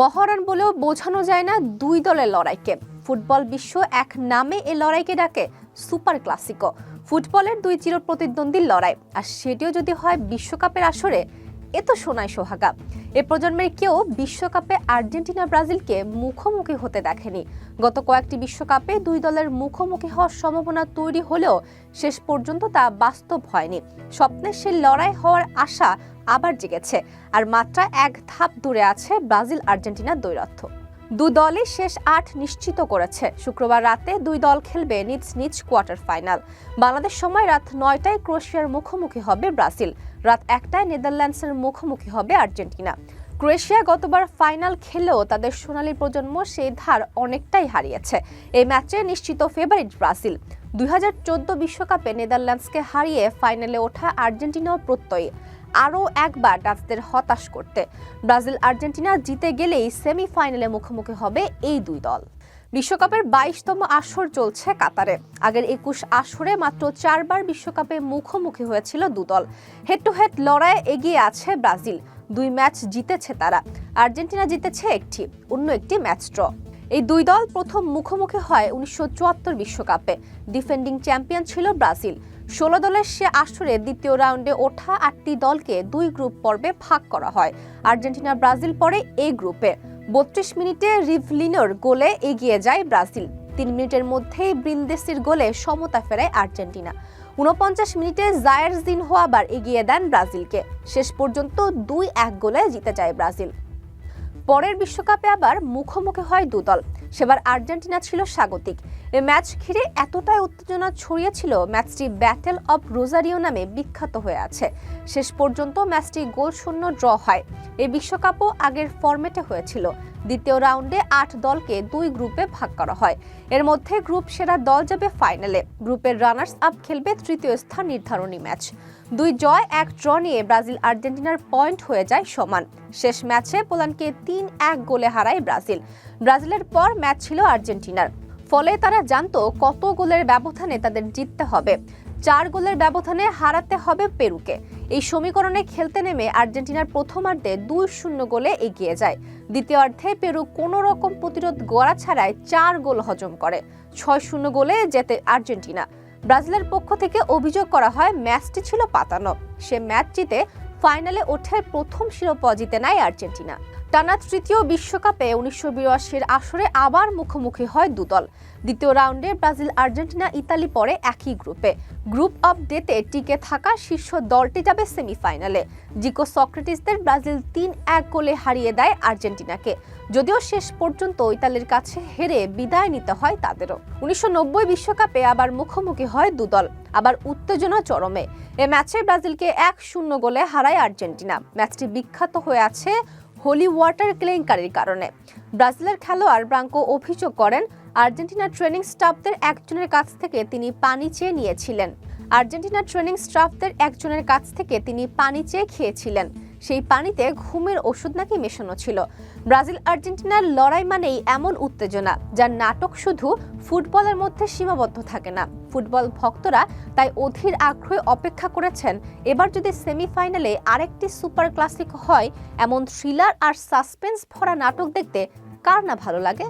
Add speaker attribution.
Speaker 1: মহারণ বলেও বোঝানো যায় না দুই দলের লড়াইকে। ফুটবল বিশ্ব এক নামে এ লড়াইকে ডাকে সুপার ক্লাসিকো। ফুটবলের দুই চির প্রতিদ্বন্দ্বীর লড়াই, আর সেটিও যদি হয় বিশ্বকাপের আসরে, এ তো সোনায় সোহাগা। এ প্রজন্মের কেউ বিশ্বকাপে আর্জেন্টিনা, ব্রাজিলকে মুখোমুখি হতে দেখেনি। গত কয়েকটি বিশ্বকাপে দুই দলের মুখোমুখি হওয়ার সম্ভাবনা তৈরি হলেও শেষ পর্যন্ত তা বাস্তব হয়নি। স্বপ্নের সে লড়াই হওয়ার আশা আবার জেগেছে। আর মাত্রা এক ধাপ দূরে আছে ব্রাজিল আর্জেন্টিনার দ্বৈরথ্য দু দলই শেষ আট নিশ্চিত করেছে। শুক্রবার রাতে দুই দল খেলবে নিজ নিজ কোয়ার্টার ফাইনাল। বাংলাদেশ সময় রাত নয়টায় ক্রোয়েশিয়ার মুখোমুখি হবে ব্রাজিল। রাত একটায় নেদারল্যান্ডসের মুখোমুখি হবে আর্জেন্টিনা। ক্রোয়েশিয়া গতবার ফাইনাল খেলেও তাদের সোনালী প্রজন্ম সেই ধার অনেকটাই হারিয়েছে। এই ম্যাচে নিশ্চিত ফেভারিট ব্রাজিল। দুই বিশ্বকাপে নেদারল্যান্ডসকে হারিয়ে ফাইনালে ওঠা আর্জেন্টিনাও প্রত্যয়ী। আরও একবার ডাচদের হতাশ করতে। ব্রাজিল আর্জেন্টিনা জিতে গেলেই সেমিফাইনালে মুখোমুখি হবে এই দুই দল। বিশ্বকাপের বাইশতম আসর চলছে কাতারে। আগের একুশ আসরে মাত্র চারবার বিশ্বকাপে মুখোমুখি হয়েছিল দুদল হেড টু হেড লড়াইয়ে এগিয়ে আছে ব্রাজিল। দুই ম্যাচ জিতেছে তারা। আর্জেন্টিনা জিতেছে একটি, অন্য একটি ম্যাচ ড্র। এই দুই দল প্রথম মুখোমুখি হয় উনিশশো বিশ্বকাপে। ডিফেন্ডিং চ্যাম্পিয়ন ছিল ব্রাজিল। ষোলো দলের সে আসরে দ্বিতীয় রাউন্ডে ওঠা আটটি দলকে দুই গ্রুপ পর্বে ভাগ করা হয়। আর্জেন্টিনা ব্রাজিল পরে এই গ্রুপে। বত্রিশ মিনিটে রিভলিনোর গোলে এগিয়ে যায় ব্রাজিল। তিন মিনিটের মধ্যেই ব্রিন্দেসির গোলে সমতা ফেরায় আর্জেন্টিনা। উনপঞ্চাশ মিনিটে জায়ার জিনহো আবার এগিয়ে দেন ব্রাজিলকে। শেষ পর্যন্ত দুই এক গোলে জিতে যায় ব্রাজিল। পরের বিশ্বকাপে আবার মুখোমুখি হয় দুদল। সেবার আর্জেন্টিনা ছিল স্বাগতিক। এ ম্যাচ ঘিরে এতটাই উত্তেজনা ছড়িয়েছিল, ম্যাচটি ব্যাটেল অব রোজারিও নামে বিখ্যাত হয়ে আছে। শেষ পর্যন্ত ম্যাচটি গোল শূন্য ড্র হয়। এই বিশ্বকাপও আগের ফরম্যাটে হয়েছিল। দ্বিতীয় রাউন্ডে আট দলকে দুই গ্রুপে ভাগ করা হয়। এর মধ্যে গ্রুপ সেরা দল যাবে ফাইনালে। গ্রুপের রানার্স আপ খেলবে তৃতীয় স্থান নির্ধারণী ম্যাচ। দুই জয়, এক ড্র নিয়ে ব্রাজিল আর্জেন্টিনার পয়েন্ট হয়ে যায় সমান। শেষ ম্যাচে পোল্যান্ডকে তিন এক গোলে হারায় ব্রাজিল। ব্রাজিলের পর ম্যাচ ছিল আর্জেন্টিনার। ফলে তারা জানতো কত গোলের ব্যবধানে তাদের জিততে হবে। চার গোলের ব্যবধানে হারাতে হবে পেরুকে। এই সমীকরণে খেলতে নেমে আর্জেন্টিনার প্রথমার্ধে দুই শূন্য গোলে এগিয়ে যায়। দ্বিতীয়ার্ধে পেরু কোনো রকম প্রতিরোধ গড়া ছাড়াই চার গোল হজম করে। ছয় শূন্য গোলে যেতে আর্জেন্টিনা। ব্রাজিলের পক্ষ থেকে অভিযোগ করা হয়, ম্যাচটি ছিল পাতানো। সে ম্যাচ জিতে ফাইনালে ওঠে প্রথম শিরোপা জিতে নেয় আর্জেন্টিনা। টানা তৃতীয় বিশ্বকাপে উনিশশো বিরাশির আসরে আবার মুখোমুখি হয় দুদল। দ্বিতীয় রাউন্ডে ব্রাজিল, আর্জেন্টিনা, ইতালি পরে একই গ্রুপে। গ্রুপ অফ ডেতে টিকে থাকা শীর্ষ দলটি যাবে সেমিফাইনালে। জিকো সক্রেটিসদের ব্রাজিল তিন এক গোলে হারিয়ে দেয় আর্জেন্টিনাকে। যদিও শেষ পর্যন্ত ইতালির কাছে হেরে বিদায় নিতে হয় তাদেরও। উনিশশো বিশ্বকাপে আবার মুখোমুখি হয় দুদল, আবার উত্তেজনা চরমে। এ ম্যাচে ব্রাজিলকে এক শূন্য গোলে হারায় আর্জেন্টিনা। ম্যাচটি বিখ্যাত হয়ে আছে হোলি ওয়াটার কেলেঙ্কারির কারণে। ব্রাজিলের খেলোয়াড় ব্রাঙ্কো অভিযোগ করেন আর্জেন্টিনার ট্রেনিং স্টাফদের একজনের কাছ থেকে তিনি পানি চেয়ে নিয়েছিলেন। আর্জেন্টিনার ট্রেনিং স্টাফদের একজনের কাছ থেকে তিনি পানি চেয়ে খেয়েছিলেন। সেই পানিতে ঘুমের ওষুধ নাকি মেশানো ছিল। ব্রাজিল আর্জেন্টিনার লড়াই মানেই এমন উত্তেজনা, যার নাটক শুধু ফুটবলের মধ্যে সীমাবদ্ধ থাকে না। ফুটবল ভক্তরা তাই অধীর আগ্রহে অপেক্ষা করেছেন, এবার যদি সেমিফাইনালে আরেকটি সুপার ক্লাসিক হয়, এমন থ্রিলার আর সাসপেন্স ভরা নাটক দেখতে কার না ভালো লাগে?